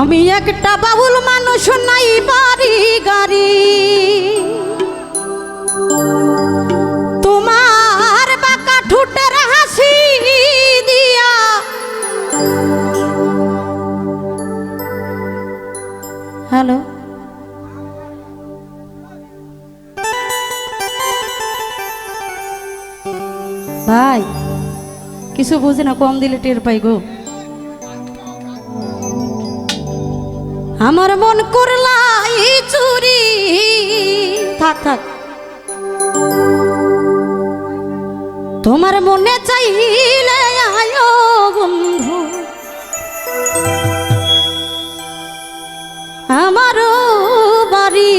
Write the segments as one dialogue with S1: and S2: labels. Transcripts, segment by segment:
S1: আমি একটা বাবুল মানুষ, নাই বাড়ি গাড়ি। তোমার বাঁকা ঠুটের হাসি দিয়া হ্যালো? ভাই, কিছু বুঝি না, কম দিলে টের পাই গো। আমার মন করলাই চুরি। থাক থাক। তোমার মনে চাইলে আয়ো বন্ধু। আমার বাড়ি।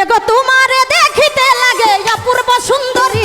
S1: এগো তোমারে দেখিতে লাগে, অপূর্ব সুন্দরী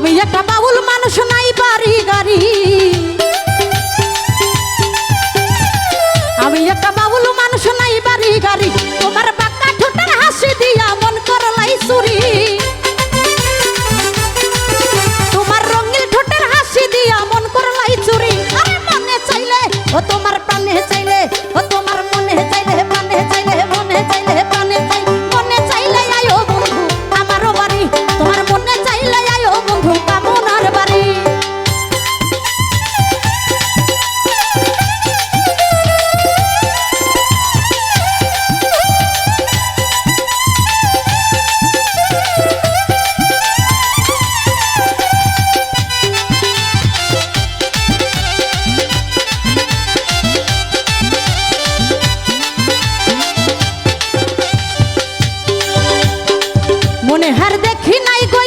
S1: Now we up দেখি নাই গো।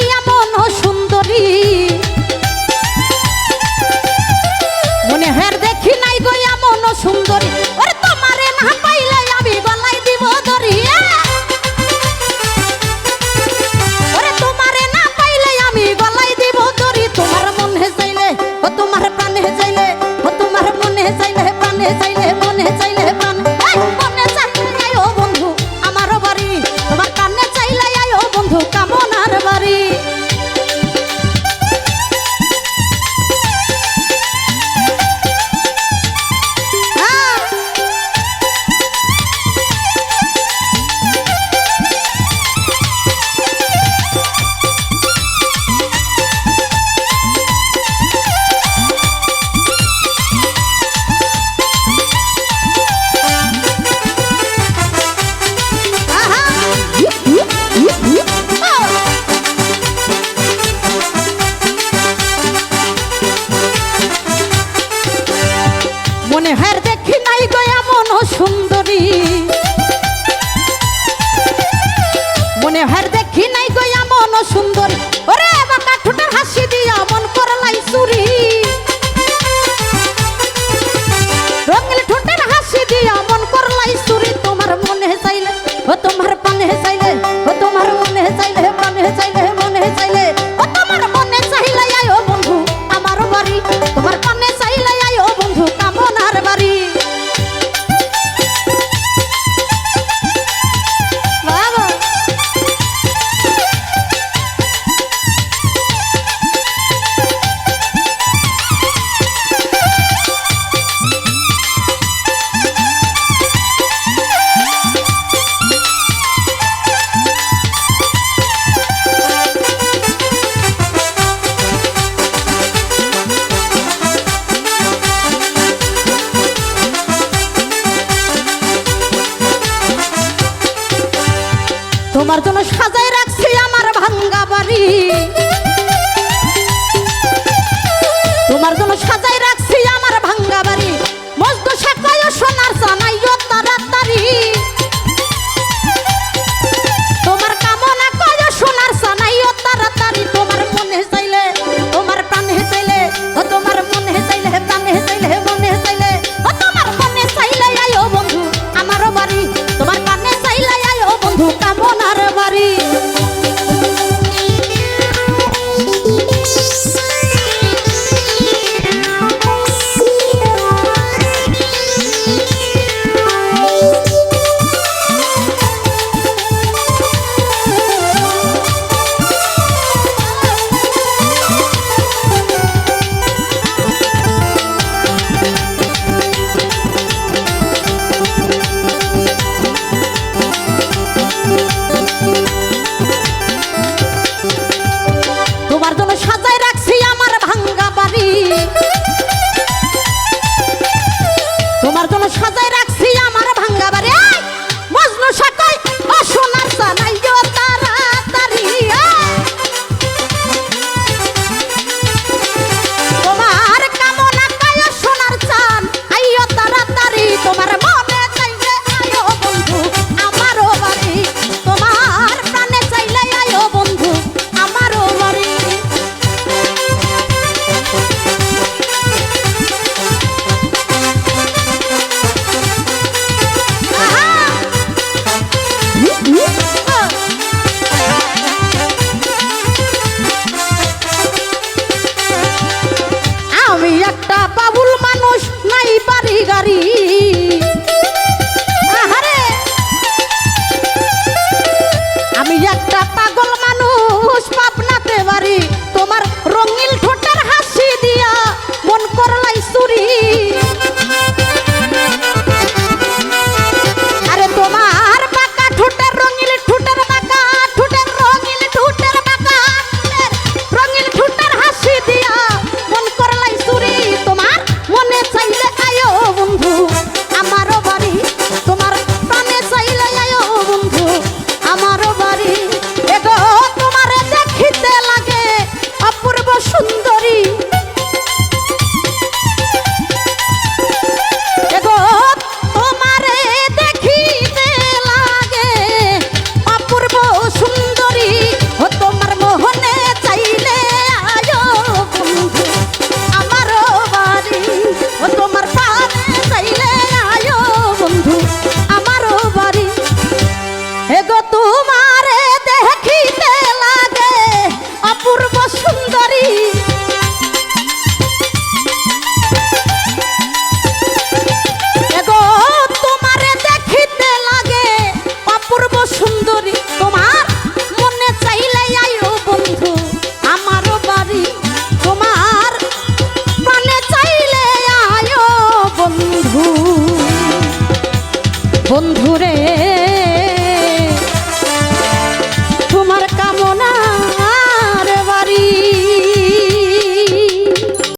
S1: তোমার জন্য সাজাই রাখছি আমার ভাঙ্গা বাড়ি। তোমার জন্য সাজাই রাখছি আমার ভাঙ্গা বাড়ি। মজদু সাকায়